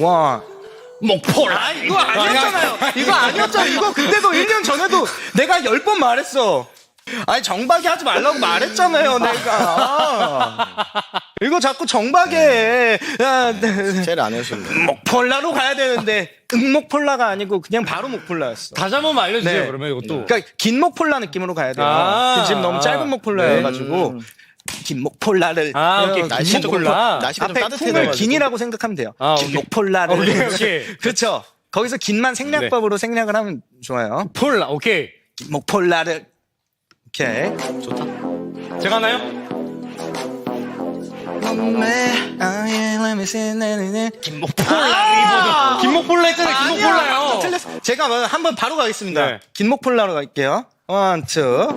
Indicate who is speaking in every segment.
Speaker 1: 와.
Speaker 2: 목포라.
Speaker 1: 아, 이거 아니었잖아요. 이거 아니었잖아요. 이거 그때도 1년 전에도 내가 10번 말했어. 아니, 정박이 하지 말라고 말했잖아요, 내가. 이거 자꾸 정박이 해. 야, 네.
Speaker 3: 제일 안 해주실래?
Speaker 1: 목폴라로 가야 되는데, 응목폴라가 아니고 그냥 바로 목폴라였어.
Speaker 2: 다시 한 번만 알려주세요.
Speaker 1: 네.
Speaker 2: 그러면 이것도.
Speaker 1: 그러니까 긴 목폴라 느낌으로 가야 돼요.
Speaker 2: 아.
Speaker 1: 지금 너무 짧은 목폴라여가지고 긴 목폴라를
Speaker 2: 아, 오케이.
Speaker 1: 어,
Speaker 3: 날씨가
Speaker 2: 목폴라.
Speaker 3: 좀
Speaker 1: 앞에
Speaker 3: 따뜻해져
Speaker 1: 풍을
Speaker 3: 가지고.
Speaker 1: 긴이라고 생각하면 돼요.
Speaker 2: 아,
Speaker 1: 긴
Speaker 2: 오케이.
Speaker 1: 목폴라를
Speaker 2: 오케이, 오케이.
Speaker 1: 그렇죠. 거기서 긴만 생략법으로 생략을 하면 좋아요.
Speaker 2: 폴라. 오케이.
Speaker 1: 긴 목폴라를 오케이.
Speaker 2: 제가 하나요?
Speaker 1: 긴 목폴라.
Speaker 2: 긴 목폴라 했잖아요. 긴 목폴라요.
Speaker 1: 틀렸어. 제가 뭐 한번 바로 가겠습니다.
Speaker 2: 네.
Speaker 1: 긴 목폴라로 갈게요. 원, 투.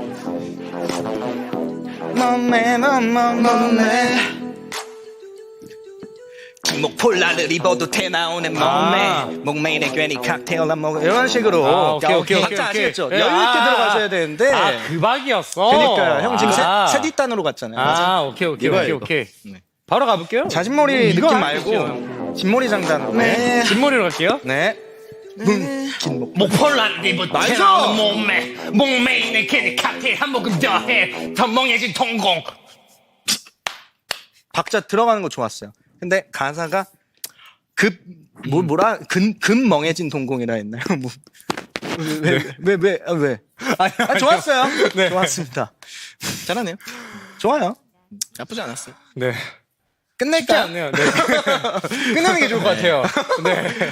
Speaker 1: 멈멈, 멈매. 긴 목폴라를 입어도 태 나오는
Speaker 2: 아.
Speaker 1: 몸매. 목매인에 괜히 칵테일 안 먹어. 이런 식으로.
Speaker 2: 아, 오케이, 오케이, 오케이.
Speaker 1: 아시겠죠?
Speaker 2: 네,
Speaker 1: 여유 있게
Speaker 2: 아.
Speaker 1: 들어가셔야 되는데.
Speaker 2: 아, 그 박이었어.
Speaker 1: 그러니까요. 형 지금
Speaker 2: 아.
Speaker 1: 세, 세 뒷단으로 갔잖아요.
Speaker 2: 아, 오케이, 오케이,
Speaker 3: 이거야,
Speaker 2: 오케이,
Speaker 3: 이거.
Speaker 2: 오케이.
Speaker 3: 네.
Speaker 2: 바로 가볼게요.
Speaker 1: 자진몰이
Speaker 2: 이거
Speaker 1: 느낌. 말고 진몰이 장단. 네.
Speaker 2: 진머리로 갈게요.
Speaker 1: 네. 긴 목.
Speaker 2: 목폴라 입은
Speaker 1: 맞아.
Speaker 2: 나오는 몸매 목매인의 괜히 칵테일 한 모금 더해 더 멍해진 통공
Speaker 1: 박자 들어가는 거 좋았어요. 근데 가사가 급, 뭐, 뭐라, 근, 근 멍해진 동공이라 했나요? 뭐. 왜, 왜, 왜, 아, 왜? 아, 좋았어요. 좋았습니다.
Speaker 3: 잘하네요.
Speaker 1: 좋아요.
Speaker 3: 나쁘지 않았어요.
Speaker 2: 네
Speaker 1: 끝낼까요?
Speaker 2: 않네요 네. 끝내는 게 좋을 것 같아요 네